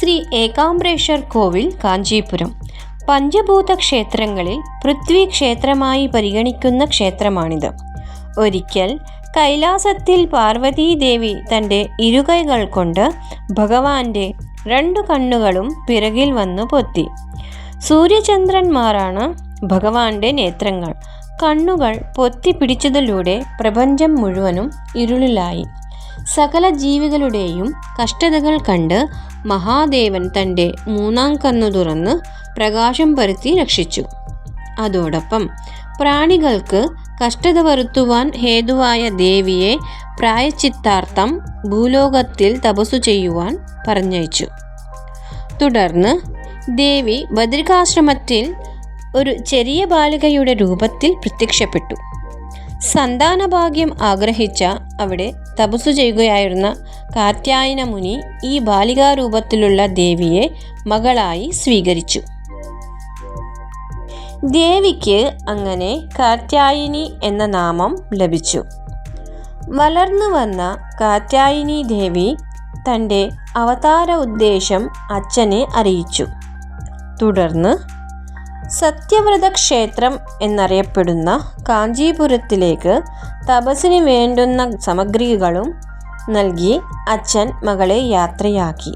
ശ്രീ ഏകാംബ്രേശ്വർ കോവിൽ കാഞ്ചീപുരം. പഞ്ചഭൂത ക്ഷേത്രങ്ങളിൽ പൃഥ്വി ക്ഷേത്രമായി പരിഗണിക്കുന്ന ക്ഷേത്രമാണിത്. ഒരിക്കൽ കൈലാസത്തിൽ പാർവതീദേവി തന്റെ ഇരുകൈകൾ കൊണ്ട് ഭഗവാന്റെ രണ്ടു കണ്ണുകളും പിറകിൽ വന്നു പൊത്തി. സൂര്യചന്ദ്രന്മാരാണ് ഭഗവാന്റെ നേത്രങ്ങൾ. കണ്ണുകൾ പൊത്തി പിടിച്ചതിലൂടെ പ്രപഞ്ചം മുഴുവനും ഇരുളിലായി. സകല ജീവികളുടെയും കഷ്ടതകൾ കണ്ട് മഹാദേവൻ തന്റെ മൂന്നാം കണ്ണു തുറന്ന് പ്രകാശം പരത്തി രക്ഷിച്ചു. അതോടൊപ്പം പ്രാണികൾക്ക് കഷ്ടത വരുത്തുവാൻ ഹേതുവായ ദേവിയെ പ്രായച്ചിത്താർത്ഥം ഭൂലോകത്തിൽ തപസ്സു ചെയ്യുവാൻ പറഞ്ഞയച്ചു. തുടർന്ന് ദേവി ബദ്രികാശ്രമത്തിൽ ഒരു ചെറിയ ബാലികയുടെ രൂപത്തിൽ പ്രത്യക്ഷപ്പെട്ടു. സന്താനഭാഗ്യം ആഗ്രഹിച്ച അവിടെ തപസ്സു ചെയ്യുകയായിരുന്ന കാർത്യായന മുനി ഈ ബാലികാരൂപത്തിലുള്ള ദേവിയെ മകളായി സ്വീകരിച്ചു. ദേവിക്ക് അങ്ങനെ കാർത്യായനി എന്ന നാമം ലഭിച്ചു. വളർന്നു വന്ന കാർത്യായനി ദേവി തന്റെ അവതാര ഉദ്ദേശം അച്ഛനെ അറിയിച്ചു. തുടർന്ന് സത്യവ്രത ക്ഷേത്രം എന്നറിയപ്പെടുന്ന കാഞ്ചീപുരത്തിലേക്ക് തപസ്സിന് വേണ്ടുന്ന സാമഗ്രികളും നൽകി അച്ഛൻ മകളെ യാത്രയാക്കി.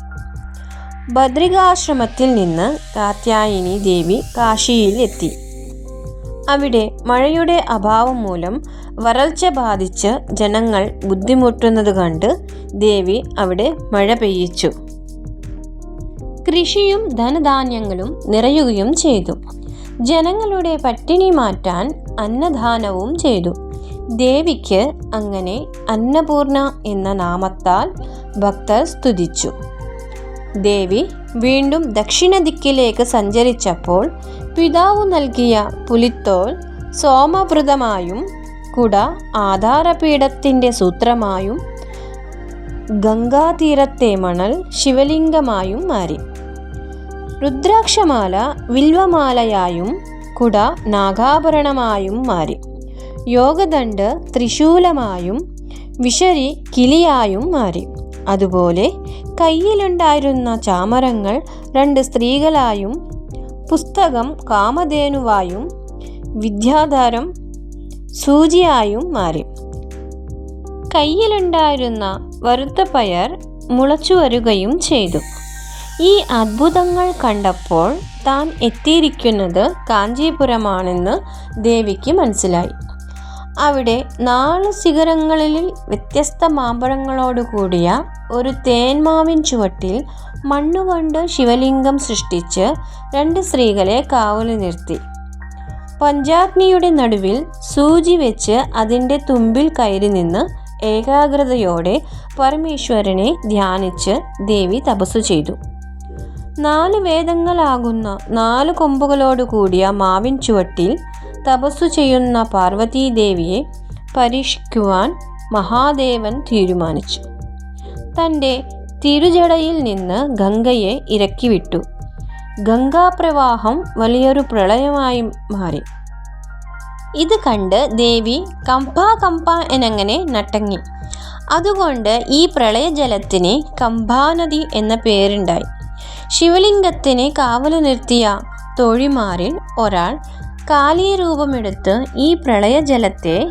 ബദ്രികാശ്രമത്തിൽ നിന്ന് കാത്യായിനി ദേവി കാശിയിൽ എത്തി. അവിടെ മഴയുടെ അഭാവം മൂലം വരൾച്ച ബാധിച്ച് ജനങ്ങൾ ബുദ്ധിമുട്ടുന്നത് കണ്ട് ദേവി അവിടെ മഴ പെയ്യിച്ചു. കൃഷിയും ധനധാന്യങ്ങളും നിറയുകയും ചെയ്തു. ജനങ്ങളുടെ പട്ടിണി മാറ്റാൻ അന്നദാനവും ചെയ്തു. ദേവിക്ക് അങ്ങനെ അന്നപൂർണ എന്ന നാമത്താൽ ഭക്തർ സ്തുതിച്ചു. ദേവി വീണ്ടും ദക്ഷിണ ദിക്കിലേക്ക് സഞ്ചരിച്ചപ്പോൾ പിതാവ് നൽകിയ പുലിത്തോൾ സോമവൃതമായും കുട ആധാരപീഠത്തിന്റെ സൂത്രമായും ഗംഗാതീരത്തെ മണൽ ശിവലിംഗമായും മാറി. രുദ്രാക്ഷമാല വിൽവമാലയായും കുട നാഗാഭരണമായും മാറി. യോഗദണ്ഡ് ത്രിശൂലമായും വിഷരി കിളിയായും മാറി. അതുപോലെ കയ്യിലുണ്ടായിരുന്ന ചാമരങ്ങൾ രണ്ട് സ്ത്രീകളായും പുസ്തകം കാമധേനുവായും വിദ്യാധാരം സൂചിയായും മാറി. കയ്യിലുണ്ടായിരുന്ന വറുത്ത പയർ മുളച്ചു വരികയും ചെയ്തു. ഈ അത്ഭുതങ്ങൾ കണ്ടപ്പോൾ താൻ എത്തിയിരിക്കുന്നത് കാഞ്ചീപുരമാണെന്ന് ദേവിക്ക് മനസ്സിലായി. അവിടെ നാല് ശിഖരങ്ങളിൽ വ്യത്യസ്ത മാമ്പഴങ്ങളോട് കൂടിയ ഒരു തേന്മാവിൻ ചുവട്ടിൽ മണ്ണുകൊണ്ട് ശിവലിംഗം സൃഷ്ടിച്ച് രണ്ട് സ്ത്രീകളെ കാവലു നിർത്തി. പഞ്ചാഗ്നിയുടെ നടുവിൽ സൂചി വെച്ച് അതിന്റെ തുമ്പിൽ കയറി നിന്ന് ഏകാഗ്രതയോടെ പരമേശ്വരനെ ധ്യാനിച്ച് ദേവി തപസ്സു ചെയ്തു. നാല് വേദങ്ങളാകുന്ന നാല് കൊമ്പുകളോട് കൂടിയ മാവിൻ ചുവട്ടിൽ തപസ്സു ചെയ്യുന്ന പാർവതീദേവിയെ പരീക്ഷിക്കുവാൻ മഹാദേവൻ തീരുമാനിച്ചു. തന്റെ തിരുജടയിൽ നിന്ന് ഗംഗയെ ഇറക്കിവിട്ടു. ഗംഗാപ്രവാഹം വലിയൊരു പ്രളയമായി മാറി. ഇത് കണ്ട് ദേവി കമ്പ കമ്പ എന്നങ്ങനെ നട്ടങ്ങി. അതുകൊണ്ട് ഈ പ്രളയജലത്തിന് കമ്പാനദി എന്ന പേരുണ്ടായി. ശിവലിംഗത്തിനെ കാവലു നിർത്തിയ തൊഴിമാരിൽ ഒരാൾ കാലിയ രൂപമെടുത്ത് ഈ പ്രളയജലത്തെ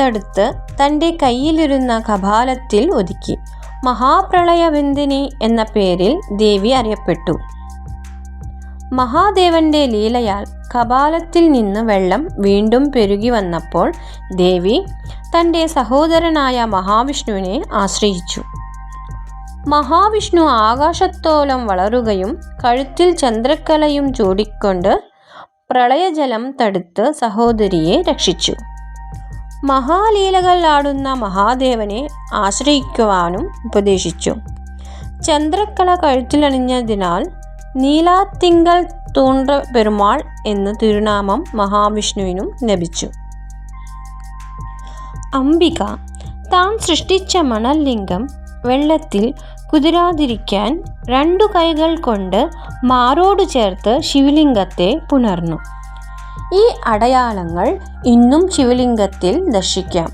തടുത്ത് തന്റെ കയ്യിലിരുന്ന കപാലത്തിൽ ഒതുക്കി. മഹാപ്രളയബന്ധിനി എന്ന പേരിൽ ദേവി അറിയപ്പെട്ടു. മഹാദേവന്റെ ലീലയാൽ കപാലത്തിൽ നിന്ന് വെള്ളം വീണ്ടും പെരുകി വന്നപ്പോൾ ദേവി തന്റെ സഹോദരനായ മഹാവിഷ്ണുവിനെ ആശ്രയിച്ചു. മഹാവിഷ്ണു ആകാശത്തോളം വളരുകയും കഴുത്തിൽ ചന്ദ്രക്കലയും ചൂടിക്കൊണ്ട് പ്രളയജലം തടുത്ത് സഹോദരിയെ രക്ഷിച്ചു. മഹാലീലകൾ ആടുന്ന മഹാദേവനെ ആശ്രയിക്കുവാനും ഉപദേശിച്ചു. ചന്ദ്രക്കല കഴുത്തിലണിഞ്ഞതിനാൽ നീലാത്തിങ്കൽ തൂണ്ട പെരുമാൾ എന്ന തിരുനാമം മഹാവിഷ്ണുവിനും ലഭിച്ചു. അംബിക താൻ സൃഷ്ടിച്ച മണൽ ലിംഗം വെള്ളത്തിൽ കുതിരാതിരിക്കാൻ രണ്ടു കൈകൾ കൊണ്ട് മാറോട് ചേർത്ത് ശിവലിംഗത്തെ പുണർന്നു. ഈ അടയാളങ്ങൾ ഇന്നും ശിവലിംഗത്തിൽ ദർശിക്കാം.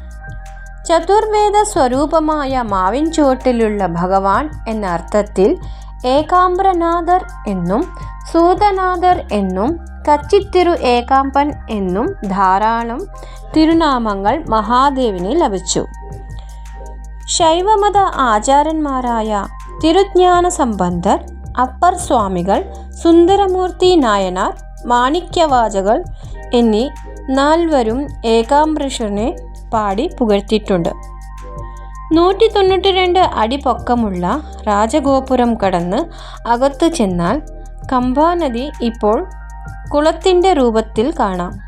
ചതുർവേദ സ്വരൂപമായ മാവിൻ ചുവട്ടിലുള്ള ഭഗവാൻ എന്ന അർത്ഥത്തിൽ ഏകാംബ്രനാഥർ എന്നും സൂതനാഥർ എന്നും കച്ചിത്തിരു ഏകാമ്പൻ എന്നും ധാരാളം തിരുനാമങ്ങൾ മഹാദേവിന് ലഭിച്ചു. ശൈവമത ആചാരന്മാരായ തിരുജ്ഞാന സംബന്ധർ അപ്പർ സ്വാമികൾ സുന്ദരമൂർത്തി നായനാർ മാണിക്യവാചകൾ എന്നീ നാൽവരും ഏകാംബ്രഷനെ പാടി പുകഴ്ത്തിയിട്ടുണ്ട്. നൂറ്റി തൊണ്ണൂറ്റി രണ്ട് അടി പൊക്കമുള്ള രാജഗോപുരം കടന്ന് അകത്തു ചെന്നാൽ കമ്പാനദി ഇപ്പോൾ കുളത്തിന്റെ രൂപത്തിൽ കാണാം.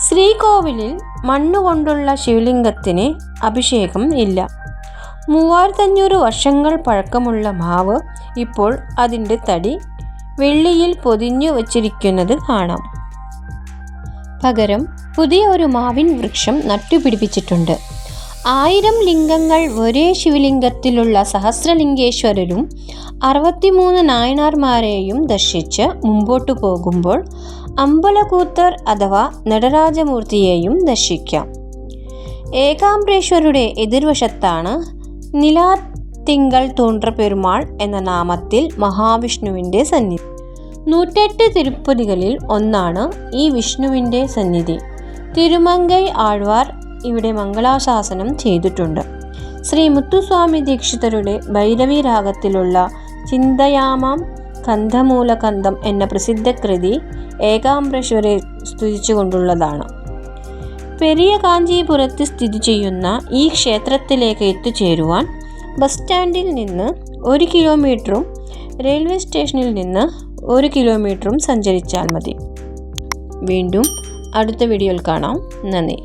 ശ്രീകോവിലിൽ മണ്ണുകൊണ്ടുള്ള ശിവലിംഗത്തിന് അഭിഷേകം ഇല്ല. മൂവായിരത്തഞ്ഞൂറ് വർഷങ്ങൾ പഴക്കമുള്ള മാവ് ഇപ്പോൾ അതിന്റെ തടി വെള്ളിയിൽ പൊതിഞ്ഞു വച്ചിരിക്കുന്നത് കാണാം. പകരം പുതിയ ഒരു മാവിൻ വൃക്ഷം നട്ടുപിടിപ്പിച്ചിട്ടുണ്ട്. ആയിരം ലിംഗങ്ങൾ ഒരേ ശിവലിംഗത്തിലുള്ള സഹസ്രലിംഗേശ്വരരും അറുപത്തിമൂന്ന് നായനാർമാരെയും ദർശിച്ച് മുമ്പോട്ടു പോകുമ്പോൾ അമ്പലകൂത്തർ അഥവാ നടരാജമൂർത്തിയെയും ദർശിക്കാം. ഏകാംബ്രേശ്വരുടെ എതിർവശത്താണ് നിലാത്തിങ്കൾ തോണ്ട്ര പെരുമാൾ എന്ന നാമത്തിൽ മഹാവിഷ്ണുവിന്റെ സന്നിധി. നൂറ്റെട്ട് തിരുപ്പതികളിൽ ഒന്നാണ് ഈ വിഷ്ണുവിന്റെ സന്നിധി. തിരുമങ്കൈ ആഴ്വാർ ഇവിടെ മംഗളാശാസനം ചെയ്തിട്ടുണ്ട്. ശ്രീ മുത്തുസ്വാമി ദീക്ഷിതരുടെ ഭൈരവി രാഗത്തിലുള്ള ചിന്തയാമാം കന്ധമൂലകന്ധം എന്ന പ്രസിദ്ധ കൃതി ഏകാംബരേശ്വരെ സ്തുതിച്ചുകൊണ്ടുള്ളതാണ്. പെരിയ കാഞ്ചീപുരത്ത് സ്ഥിതി ചെയ്യുന്ന ഈ ക്ഷേത്രത്തിലേക്ക് എത്തിച്ചേരുവാൻ ബസ് സ്റ്റാൻഡിൽ നിന്ന് ഒരു കിലോമീറ്ററും റെയിൽവേ സ്റ്റേഷനിൽ നിന്ന് ഒരു കിലോമീറ്ററും സഞ്ചരിച്ചാൽ മതി. വീണ്ടും അടുത്ത വീഡിയോയിൽ കാണാം. നന്ദി.